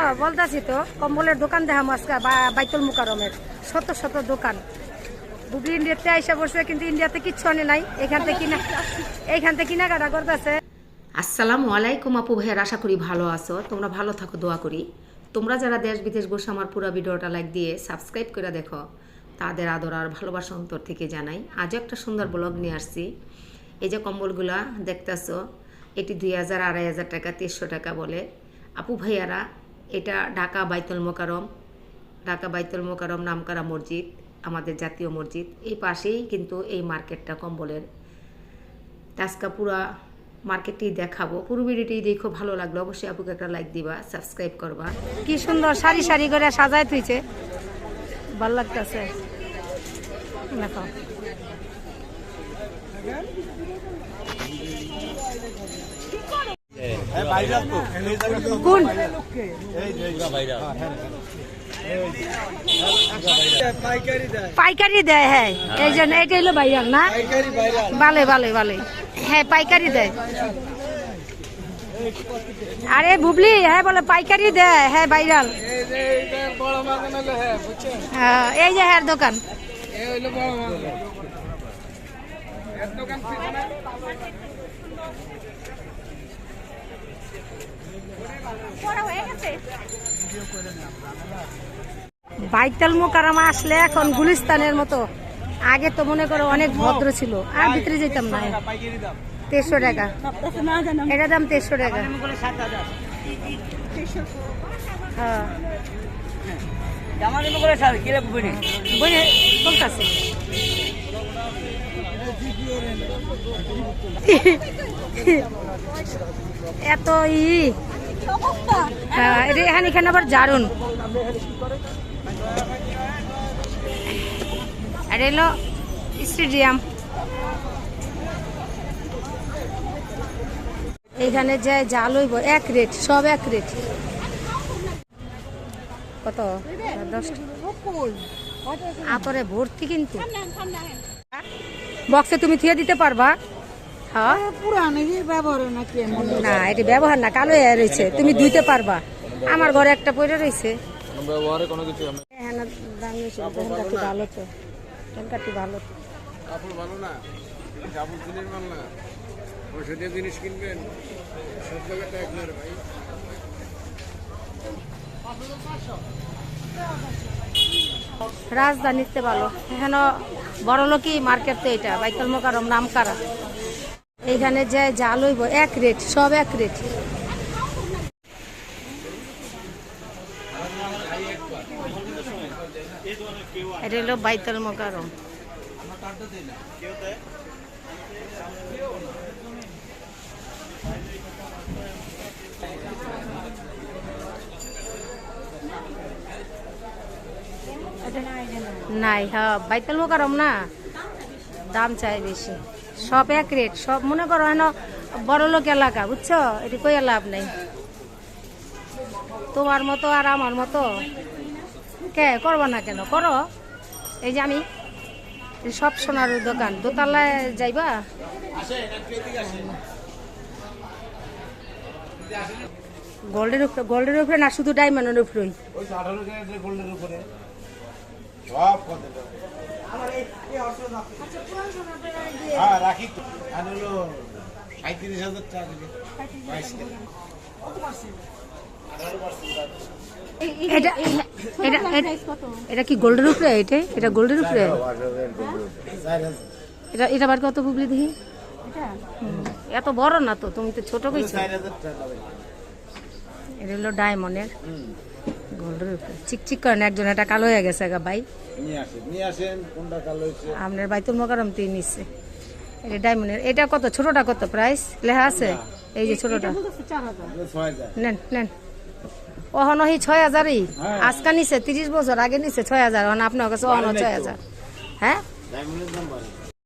হ্যাঁ বলতাছি তো, কম্বলের দোকান দেখাম আজকে বাইতুল মুকারমের শত শত দোকান। বুবলি ইন্ডিয়াতে আইসা বসে কিন্তু ইন্ডিয়াতে কিচ্ছু আনে নাই, এখান থেকে কিনা এইখান থেকে কেনাকাটা করতেছে। আসসালামু আলাইকুম আপু ভাইয়ের, আশা করি ভালো আছো। তোমরা ভালো থাকো, দোয়া করি। তোমরা যারা দেশ বিদেশ বসে আমার পুরো ভিডিওটা লাইক দিয়ে সাবস্ক্রাইব করে দেখো, তাদের আদর আর ভালোবাসা অন্তর থেকে জানাই। আজও একটা সুন্দর ব্লগ নিয়ে আসছি। এই যে কম্বলগুলা, দেখতেছো, এটি দুই হাজার আড়াই হাজার টাকা তিনশো টাকা বলে। আপু ভাইয়ারা এটা ঢাকা বাইতুল মোকারম ঢাকা বাইতুল মোকারম নামকারা মসজিদ, আমাদের জাতীয় মসজিদ। এই পাশেই কিন্তু এই মার্কেটটা কম্বলের। আজকে পুরা মার্কেটটি দেখাবো। পুরো ভিডিওটি দেখো ভালো লাগল, অবশ্যই আপুকে একটা লাইক দিবা সাবস্ক্রাইব করবা। কি সুন্দর সারি সারি করে সাজায় তুইছে ভালো লাগতেছে। দেখো। কোন? পাইকারি দেয়। হ্যাঁ। এই জন্য এটা হলো ভাইরাল না? ভালো ভালো ভালো। হ্যাঁ পাইকারি দেয়। আরে বুবলি হ্যাঁ বলে পাইকারি দেয় হ্যাঁ ভাইরাল হ্যাঁ, এই যে হ্যাঁ দোকান। বাইতাল মোকারামা আসলে এখন গুলিস্তানের মতো। আগে তো মনে করো অনেক ভদ্র ছিল। আর ভিতরে যেতাম না। তেরোশো টাকা। এটা দাম তেরোশো টাকা। হ্যাঁ। এত ই হ্যাঁ এখানে এখানে আবার জারুন। আর এলো স্টেডিয়াম। এইখানে যে জাল হইব এক রেট সব এক রেট। কত? দশ আতরে ভর্তি কিন্তু। বক্সে তুমি থিয়ে দিতে পারবা। না এটি ব্যবহার না কালো হয়ে রয়েছে। তুমি ধুইতে পারবা। আমার ঘরে একটা পড়ে রয়েছে। হ্যাঁ ভালো তো। ভালো কাপড় ভালো না? কাপড় দিনের মাল না? ঔষধীয় জিনিস কিনবেন? সব জায়গাটা এক ভাই। রাজধানীতে ভালো। এখানে বড় লোকই মার্কেট তো এটা বাইতুল মোকারম নাম কারা এইখানে যে জাল হইব এক রেট সব এক রেট। এটা হলো বাইতুল মোকারম নাই হ্যাঁ বাইতাল মোকারম না। দাম চাই বেশি। সব এক রেট সব মনে করো হেন বড় লোক এলাকা, বুঝছ? এটি কই লাভ নেই। তোমার মতো আর আমার মতো? কে? করব না কেন? করো। এই যে আমি সব সোনার দোকান। দোতলায় যাইবা? গোল্ডের উপরে গোল্ডের উপরে না, শুধু ডায়মন্ডের উপরে। এটা এটা এটা- কি গোল্ডের উপরে এটা এটা গোল্ডের উপরে এটা এটা বার কত বুবলি দেখি? এত বড় না তো, তুমি তো ছোট কইছো। এটা হলো ডায়মন্ডের গোল্ডের উপরে চিকচিক করেন একজন এটা কালো হয়ে গেছে গা ভাই। নিয়ে আসেন নিয়ে আসেন কোনটা কালো হয়েছে? আপনার বাইতুল মকারম তিন নিচ্ছে। এটা ডায়মন্ডের এটা কত ছোটটা কত প্রাইস লেখা আছে? এই যে ছোটটা। নেন নেন। ওহন হি ছয় হাজারই। হ্যাঁ। আজকা নিছে তিরিশ বছর আগে নিছে ছয় হাজার ওহন আপনার কাছে ওহন ছয় হাজার। হ্যাঁ?